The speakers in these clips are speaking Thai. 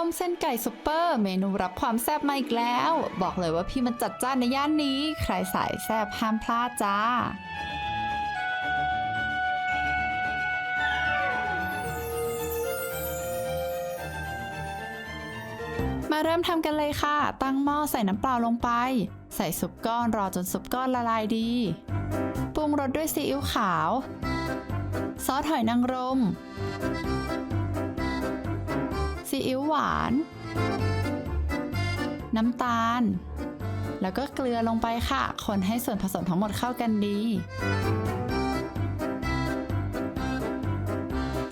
ต้มเส้นไก่ซุปเปอร์เมนูรับความแซ่บมาอีกแล้ว บอกเลยว่าพี่มันจัดจ้านในย่านนี้ ใครสายแซ่บห้ามพลาดจ้ามาเริ่มทำกันเลยค่ะ ตั้งหม้อใส่น้ำเปล่าลงไป ใส่ซุปก้อนรอจนซุปก้อนละลายดี ปรุงรสด้วยซีอิ๊วขาว ซอสหอยนางรม ซีอิ๊วหวาน น้ำตาล แล้วก็เกลือลงไปค่ะ คนให้ส่วนผสมทั้งหมดเข้ากันดี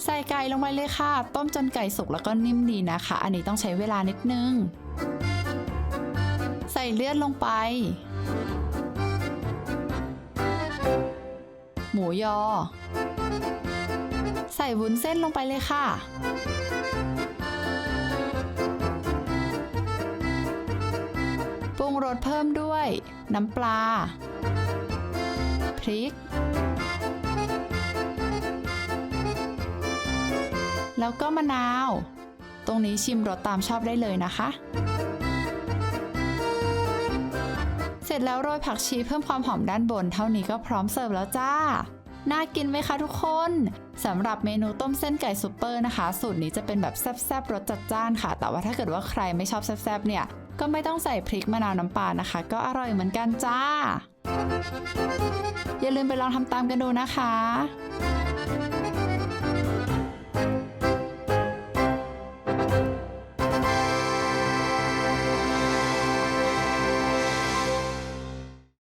ใส่ไก่ลงไปเลยค่ะ ต้มจนไก่สุกแล้วก็นิ่มดีนะคะ อันนี้ต้องใช้เวลานิดนึง ใส่เลือดลงไป หมูยอใส่วุ้นเส้นลงไปเลยค่ะ งรสเพิ่มด้วย น้ำปลา พริก แล้วก็มะนาว ตรงนี้ชิมรสตามชอบได้เลยนะคะ เสร็จแล้วโรยผักชีเพิ่มความหอมด้านบน เท่านี้ก็พร้อมเสิร์ฟแล้วจ้า น่ากินไหมคะทุกคนสำหรับเมนูต้มเส้นไก่ซุปเปอร์นะคะ สูตรนี้จะเป็นแบบแซ่บๆรสจัดจ้านค่ะ แต่ว่าถ้าเกิดว่าใครไม่ชอบแซ่บๆเนี่ย ก็ไม่ต้องใส่พริกมะนาวน้ำปลานะคะ ก็อร่อยเหมือนกันจ้า อย่าลืมไปลองทำตามกันดูนะคะ